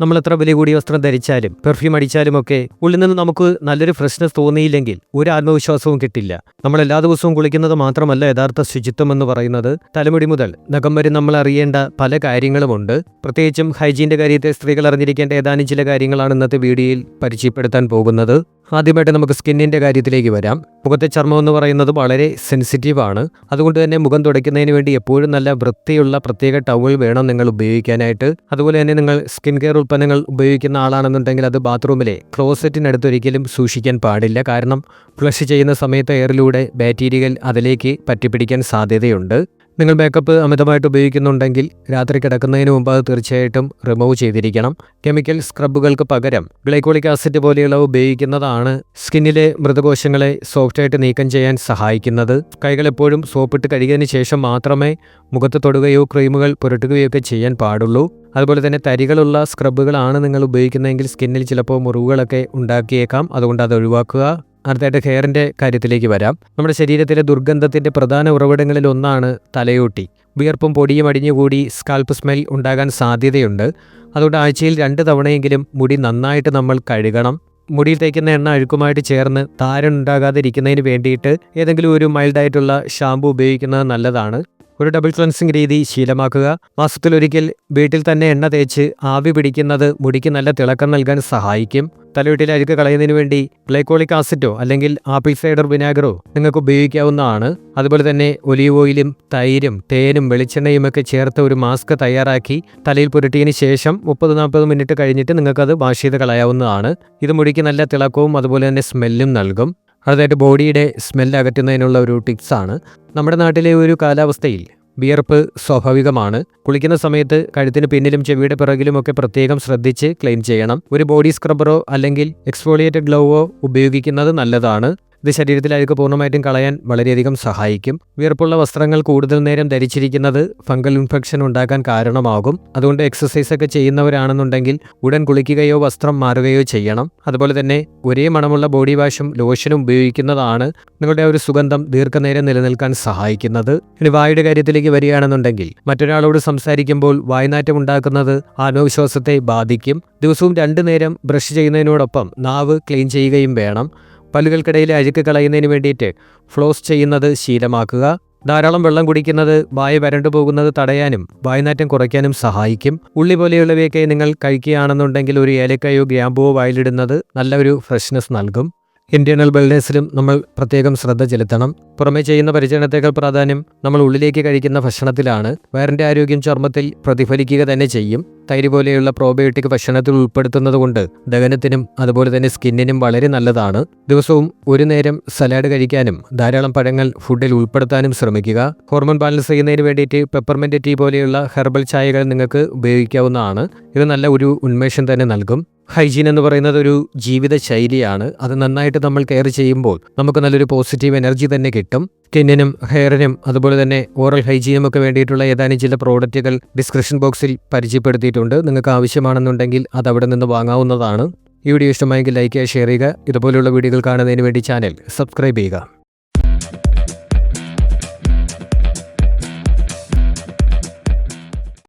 നമ്മൾ എത്ര വില കൂടിയ വസ്ത്രം ധരിച്ചാലും പെർഫ്യൂം അടിച്ചാലും ഒക്കെ ഉള്ളിൽ നിന്ന് നമുക്ക് നല്ലൊരു ഫ്രഷ്നെസ് തോന്നിയില്ലെങ്കിൽ ഒരു ആത്മവിശ്വാസവും കിട്ടില്ല. നമ്മൾ എല്ലാ ദിവസവും കുളിക്കുന്നത് മാത്രമല്ല യഥാർത്ഥ ശുചിത്വം എന്ന് പറയുന്നത് തലമുടി മുതൽ നഖം വരെ നമ്മൾ അറിയേണ്ട പല കാര്യങ്ങളുമുണ്ട്. പ്രത്യേകിച്ചും ഹൈജീന്റെ കാര്യത്തെ സ്ത്രീകൾ അറിഞ്ഞിരിക്കേണ്ട ഏതാനും ചില കാര്യങ്ങളാണ് ഇന്നത്തെ വീഡിയോയിൽ പരിചയപ്പെടുത്താൻ പോകുന്നത്. ആദ്യമായിട്ട് നമുക്ക് സ്കിന്നിന്റെ കാര്യത്തിലേക്ക് വരാം. മുഖത്തെ ചർമ്മം എന്ന് പറയുന്നത് വളരെ സെൻസിറ്റീവ് ആണ്. അതുകൊണ്ട് തന്നെ മുഖം തുടയ്ക്കുന്നതിന് വേണ്ടി എപ്പോഴും നല്ല വൃത്തിയുള്ള പ്രത്യേക ടവൽ വേണം നിങ്ങൾ ഉപയോഗിക്കാനായിട്ട്. അതുപോലെ തന്നെ നിങ്ങൾ സ്കിൻ കെയർ ഉൽപ്പന്നങ്ങൾ ഉപയോഗിക്കുന്ന ആളാണെന്നുണ്ടെങ്കിൽ അത് ബാത്റൂമിലെ ക്ലോസറ്റിനടുത്ത് ഒരിക്കലും സൂക്ഷിക്കാൻ പാടില്ല. കാരണം ഫ്ലഷ് ചെയ്യുന്ന സമയത്ത് എയറിലൂടെ ബാക്ടീരിയകൾ അതിലേക്ക് പറ്റിപ്പിടിക്കാൻ സാധ്യതയുണ്ട്. നിങ്ങൾ മേക്കപ്പ് അമിതമായിട്ട് ഉപയോഗിക്കുന്നുണ്ടെങ്കിൽ രാത്രി കിടക്കുന്നതിന് മുമ്പ് അത് തീർച്ചയായിട്ടും റിമൂവ് ചെയ്തിരിക്കണം. കെമിക്കൽ സ്ക്രബുകൾക്ക് പകരം ഗ്ലൈക്കോളിക് ആസിഡ് പോലെയുള്ള ഉപയോഗിക്കുന്നതാണ് സ്കിന്നിലെ മൃതകോശങ്ങളെ സോഫ്റ്റായിട്ട് നീക്കം ചെയ്യാൻ സഹായിക്കുന്നത്. കൈകൾ എപ്പോഴും സോപ്പിട്ട് കഴുകിയതിന് ശേഷം മാത്രമേ മുഖത്ത് തൊടുകയോ ക്രീമുകൾ പുരട്ടുകയോ ഒക്കെ ചെയ്യാൻ പാടുള്ളൂ. അതുപോലെ തന്നെ തരികളുള്ള സ്ക്രബുകളാണ് നിങ്ങൾ ഉപയോഗിക്കുന്നതെങ്കിൽ സ്കിന്നിൽ ചിലപ്പോൾ മുറിവുകളൊക്കെ ഉണ്ടാക്കിയേക്കാം. അതുകൊണ്ട് അത് ഒഴിവാക്കുക. അടുത്തായിട്ട് ഹെയറിന്റെ കാര്യത്തിലേക്ക് വരാം. നമ്മുടെ ശരീരത്തിലെ ദുർഗന്ധത്തിന്റെ പ്രധാന ഉറവിടങ്ങളിൽ ഒന്നാണ് തലയോട്ടി. വിയർപ്പും പൊടിയും അടിഞ്ഞുകൂടി സ്കാൽപ്പ് സ്മെൽ ഉണ്ടാകാൻ സാധ്യതയുണ്ട്. അതുകൊണ്ട് ആഴ്ചയിൽ രണ്ട് തവണയെങ്കിലും മുടി നന്നായിട്ട് നമ്മൾ കഴുകണം. മുടിയിൽ തേക്കുന്ന എണ്ണ അഴുക്കുമായിട്ട് ചേർന്ന് താരൻ ഉണ്ടാകാതിരിക്കുന്നതിന് വേണ്ടിയിട്ട് ഏതെങ്കിലും ഒരു മൈൽഡായിട്ടുള്ള ഷാമ്പു ഉപയോഗിക്കുന്നത് നല്ലതാണ്. ഒരു ഡബിൾ ക്ലൻസിംഗ് രീതി ശീലമാക്കുക. മാസത്തിലൊരിക്കൽ വീട്ടിൽ തന്നെ എണ്ണ തേച്ച് ആവി പിടിക്കുന്നത് മുടിക്ക് നല്ല തിളക്കം നൽകാൻ സഹായിക്കും. തലവീട്ടിൽ അഴുക്ക് കളയുന്നതിന് വേണ്ടി ഗ്ലൈക്കോളിക് ആസിഡോ അല്ലെങ്കിൽ ആപ്പിൾ സൈഡർ വിനാഗറോ നിങ്ങൾക്ക് ഉപയോഗിക്കാവുന്നതാണ്. അതുപോലെ തന്നെ ഒലീവ് ഓയിലും തൈരും തേനും വെളിച്ചെണ്ണയും ഒക്കെ ചേർത്ത് ഒരു മാസ്ക് തയ്യാറാക്കി തലയിൽ പുരട്ടിയതിന് ശേഷം മുപ്പത് നാൽപ്പത് മിനിറ്റ് കഴിഞ്ഞിട്ട് നിങ്ങൾക്കത് വാഷ് ചെയ്ത് കളയാവുന്നതാണ്. ഇത് മുടിക്ക് നല്ല തിളക്കവും അതുപോലെ തന്നെ സ്മെല്ലും നൽകും. അടുത്തായിട്ട് ബോഡിയുടെ സ്മെല്ല് അകറ്റുന്നതിനുള്ള ഒരു ടിപ്സാണ് നമ്മുടെ നാട്ടിലെ ഒരു കാലാവസ്ഥയിൽ വിയർപ്പ് സ്വാഭാവികമാണ്. കുളിക്കുന്ന സമയത്ത് കഴുത്തിന് പിന്നിലും ചെവിയുടെ പിറകിലുമൊക്കെ പ്രത്യേകം ശ്രദ്ധിച്ച് ക്ലീൻ ചെയ്യണം. ഒരു ബോഡി സ്ക്രബറോ അല്ലെങ്കിൽ എക്സ്ഫോളിയേറ്റഡ് ഗ്ലൗവോ ഉപയോഗിക്കുന്നത് നല്ലതാണ്. ഇത് ശരീരത്തിൽ അഴുക്ക് പൂർണമായിട്ടും കളയാൻ വളരെയധികം സഹായിക്കും. വിയർപ്പുള്ള വസ്ത്രങ്ങൾ കൂടുതൽ നേരം ധരിച്ചിരിക്കുന്നത് ഫംഗൽ ഇൻഫെക്ഷൻ ഉണ്ടാക്കാൻ കാരണമാകും. അതുകൊണ്ട് എക്സസൈസ് ഒക്കെ ചെയ്യുന്നവരാണെന്നുണ്ടെങ്കിൽ ഉടൻ കുളിക്കുകയോ വസ്ത്രം മാറുകയോ ചെയ്യണം. അതുപോലെ തന്നെ ഒരേ മണമുള്ള ബോഡി വാഷും ലോഷനും ഉപയോഗിക്കുന്നതാണ് നിങ്ങളുടെ ഒരു സുഗന്ധം ദീർഘനേരം നിലനിൽക്കാൻ സഹായിക്കുന്നത്. ഇനി വായുടെ കാര്യത്തിലേക്ക് വരികയാണെന്നുണ്ടെങ്കിൽ മറ്റൊരാളോട് സംസാരിക്കുമ്പോൾ വായനാറ്റം ഉണ്ടാക്കുന്നത് ആത്മവിശ്വാസത്തെ ബാധിക്കും. ദിവസവും രണ്ടു നേരം ബ്രഷ് ചെയ്യുന്നതിനോടൊപ്പം നാവ് ക്ലീൻ ചെയ്യുകയും വേണം. പല്ലുകൾക്കിടയിലെ അഴുക്ക് കളയുന്നതിന് വേണ്ടിയിട്ട് ഫ്ലോസ് ചെയ്യുന്നത് ശീലമാക്കുക. ധാരാളം വെള്ളം കുടിക്കുന്നത് വായ വരണ്ടു പോകുന്നത് തടയാനും വായനാറ്റം കുറയ്ക്കാനും സഹായിക്കും. ഉള്ളി പോലെയുള്ളവയൊക്കെ നിങ്ങൾ കഴിക്കുകയാണെന്നുണ്ടെങ്കിൽ ഒരു ഏലക്കായോ ഗ്രാമ്പുവോ വായിലിടുന്നത് നല്ലൊരു ഫ്രഷ്നെസ് നൽകും. ഇന്റേണൽ വെൽനെസ്സിലും നമ്മൾ പ്രത്യേകം ശ്രദ്ധ ചെലുത്തണം. പുറമെ ചെയ്യുന്ന പരിചരണത്തേക്കാൾ പ്രാധാന്യം നമ്മൾ ഉള്ളിലേക്ക് കഴിക്കുന്ന ഭക്ഷണത്തിലാണ്. വയറിന്റെ ആരോഗ്യം ചർമ്മത്തിൽ പ്രതിഫലിക്കുക തന്നെ ചെയ്യും. തൈര് പോലെയുള്ള പ്രോബയോട്ടിക് ഭക്ഷണത്തിൽ ഉൾപ്പെടുത്തുന്നത് കൊണ്ട് ദഹനത്തിനും അതുപോലെ തന്നെ സ്കിന്നിനും വളരെ നല്ലതാണ്. ദിവസവും ഒരു നേരം സലാഡ് കഴിക്കാനും ധാരാളം പഴങ്ങൾ ഫുഡിൽ ഉൾപ്പെടുത്താനും ശ്രമിക്കുക. ഹോർമോൺ ബാലൻസ് ചെയ്യുന്നതിന് വേണ്ടിയിട്ട് പെപ്പർമെന്റ് ടീ പോലെയുള്ള ഹെർബൽ ചായകൾ നിങ്ങൾക്ക് ഉപയോഗിക്കാവുന്നതാണ്. ഇത് നല്ല ഒരു ഉന്മേഷം തന്നെ നൽകും. ഹൈജീൻ എന്ന് പറയുന്നത് ഒരു ജീവിത ശൈലിയാണ് അത് നന്നായിട്ട് നമ്മൾ കെയർ ചെയ്യുമ്പോൾ നമുക്ക് നല്ലൊരു പോസിറ്റീവ് എനർജി തന്നെ കിട്ടും. സ്കിന്നിനും ഹെയറിനും അതുപോലെ തന്നെ ഓറൽ ഹൈജീനും ഒക്കെ വേണ്ടിയിട്ടുള്ള ഏതാനും ചില പ്രോഡക്റ്റുകൾ ഡിസ്ക്രിപ്ഷൻ ബോക്സിൽ പരിചയപ്പെടുത്തിയിട്ടുണ്ട്. നിങ്ങൾക്ക് ആവശ്യമാണെന്നുണ്ടെങ്കിൽ അത് അവിടെ നിന്ന് വാങ്ങാവുന്നതാണ്. ഈ വീഡിയോ ഇഷ്ടമായെങ്കിൽ ലൈക്ക് ചെയ്യുക ഷെയർ ചെയ്യുക. ഇതുപോലുള്ള വീഡിയോകൾ കാണുന്നതിന് വേണ്ടി ചാനൽ സബ്സ്ക്രൈബ് ചെയ്യുക.